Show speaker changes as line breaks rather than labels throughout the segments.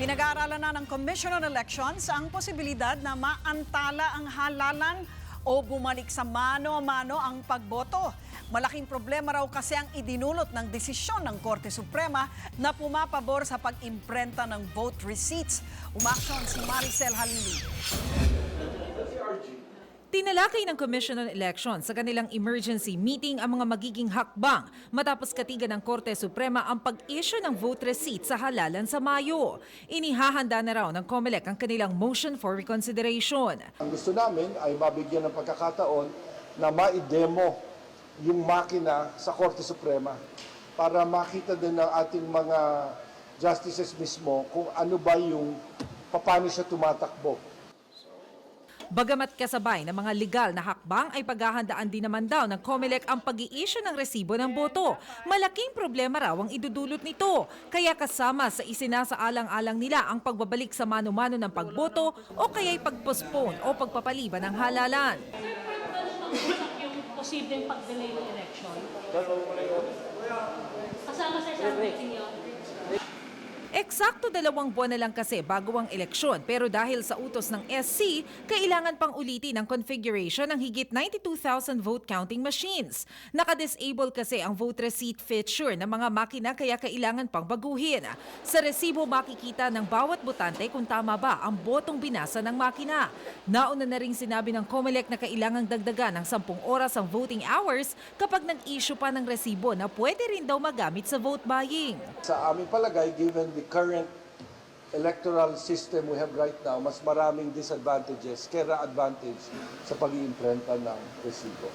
Pinag-aaralan na ng Commission on Elections ang posibilidad na maantala ang halalan o bumalik sa mano-a-mano ang pagboto. Malaking problema raw kasi ang idinulot ng desisyon ng Korte Suprema na pumapabor sa pag-imprenta ng vote receipts. Umaksyon si Maricel Halili.
Tinalakay ng Commission on Elections sa kanilang emergency meeting ang mga magiging hakbang matapos katigan ng Korte Suprema ang pag-issue ng vote receipt sa halalan sa Mayo. Inihahanda na raw ng COMELEC ang kanilang motion for reconsideration.
Ang gusto namin ay mabigyan ng pagkakataon na ma-demo yung makina sa Korte Suprema para makita din ng ating mga justices mismo kung ano ba yung paano siya tumatakbo.
Bagamat kasabay ng mga legal na hakbang ay paghahandaan din naman daw ng COMELEC ang pag issue ng resibo ng boto. Malaking problema raw ang idudulot nito. Kaya kasama sa isinasaalang-alang nila ang pagbabalik sa mano-mano ng pagboto o kaya'y pagpospone o pagpapaliban ng halalan.
yung posibleng pag-delay ng election. Kasama sa isang meeting.
Eksakto dalawang buwan na lang kasi bago ang eleksyon pero dahil sa utos ng SC, kailangan pang ulitin ang configuration ng higit 92,000 vote counting machines. Naka-disable kasi ang vote receipt feature ng mga makina kaya kailangan pang baguhin. Sa resibo makikita ng bawat botante kung tama ba ang botong binasa ng makina. Nauna na rin sinabi ng COMELEC na kailangang dagdagan ng 10 oras ang voting hours kapag nag-issue pa ng resibo na pwede rin daw magamit sa vote buying.
Sa aming palagay, given the current electoral system we have right now, mas maraming disadvantages kaya advantage sa pag-iimprenta ng resibo.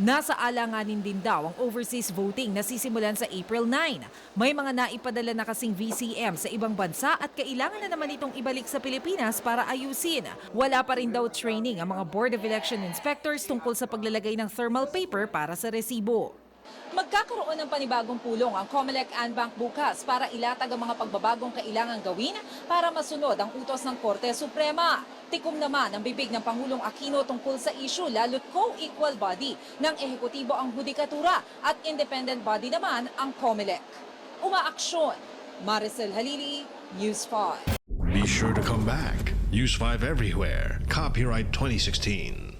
Nasa alanganin din daw ang overseas voting na sisimulan sa April 9. May mga naipadala na kasing VCM sa ibang bansa at kailangan na naman itong ibalik sa Pilipinas para ayusin. Wala pa rin daw training ang mga Board of Election Inspectors tungkol sa paglalagay ng thermal paper para sa resibo. Magkakaroon ng panibagong pulong ang COMELEC and Bank bukas para ilatag ang mga pagbabagong kailangan gawin para masunod ang utos ng Korte Suprema. Tikom naman ang bibig ng Pangulong Aquino tungkol sa issue lalo't co-equal body ng ehekutibo ang hudikatura at independent body naman ang COMELEC. Umaaksyon. Maricel Halili, News 5.
Be sure to come back. Use 5 everywhere. Copyright 2016.